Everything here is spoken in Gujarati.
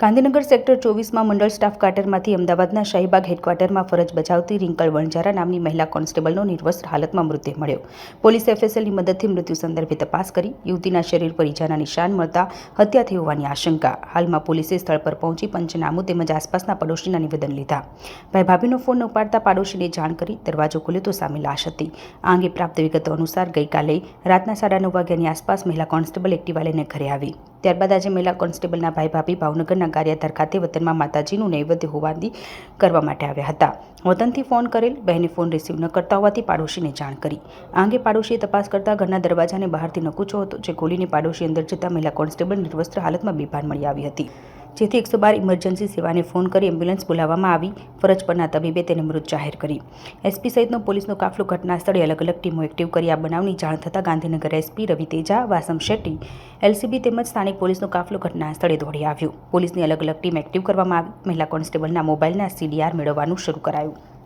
ગાંધીનગર સેક્ટર ચોવીસમાં મંડળ સ્ટાફ ક્વાર્ટરમાંથી અમદાવાદના શાહીબાગ હેડક્વાર્ટરમાં ફરજ બજાવતી રિંકલ વણજારા નામની મહિલા કોન્સ્ટેબલનો નિર્વસ્ત્ર હાલતમાં મૃતદેહ મળ્યો. પોલીસ એફએસએલની મદદથી મૃત્યુ સંદર્ભે તપાસ કરી, યુવતીના શરીર પર ઇજાના નિશાન મળતા હત્યા થઈ હોવાની આશંકા. હાલમાં પોલીસે સ્થળ પર પહોંચી પંચનામું તેમજ આસપાસના પડોશીના નિવેદન લીધા. ભાઈ ભાભીનો ફોન ઉપાડતા પાડોશીને જાણ કરી દરવાજો ખોલ્યો તો સામે લાશ હતી. આ અંગે પ્રાપ્ત વિગતો અનુસાર ગઈકાલે રાતના સાડા નવ વાગ્યાની આસપાસ મહિલા કોન્સ્ટેબલ એક્ટિવા લઈને ઘરે આવી. ત્યારબાદ આજે મહિલા કોન્સ્ટેબલના ભાઈ ભાભી ભાવનગરના ગારિયાધાર ખાતે વતનમાં માતાજીનું નૈવેદ્ય હોવાની કરવા માટે આવ્યા હતા. વતનથી ફોન કરેલ, બહેને ફોન રિસીવ ન કરતા હોવાથી પાડોશીને જાણ કરી. આ અંગે પાડોશીએ તપાસ કરતા ઘરના દરવાજાને બહારથી નકુચો હતો, જે ખોલીને પાડોશી અંદર જતા મહિલા કોન્સ્ટેબલ નિર્વસ્ત્ર હાલતમાં બેભાન મળી આવી હતી. જેથી એકસો બાર ઇમરજન્સી સેવાને ફોન કરી એમ્બ્યુલન્સ બોલાવવામાં આવી. ફરજ પરના તબીબે તેને મૃત જાહેર કરી. એસપી સહિતનો પોલીસનો કાફલો ઘટના સ્થળે અલગ અલગ ટીમો એક્ટિવ કરી આ બનાવની જાણ થતાં ગાંધીનગર એસપી રવિ તેજા, વાસમ શેટ્ટી એલસીબી તેમજ સ્થાનિક પોલીસનો કાફલો ઘટના સ્થળે દોડી આવ્યો. પોલીસની અલગ અલગ ટીમ એક્ટિવ કરવામાં આવી. મહિલા કોન્સ્ટેબલના મોબાઈલના સીડીઆર મેળવવાનું શરૂ કરાયું.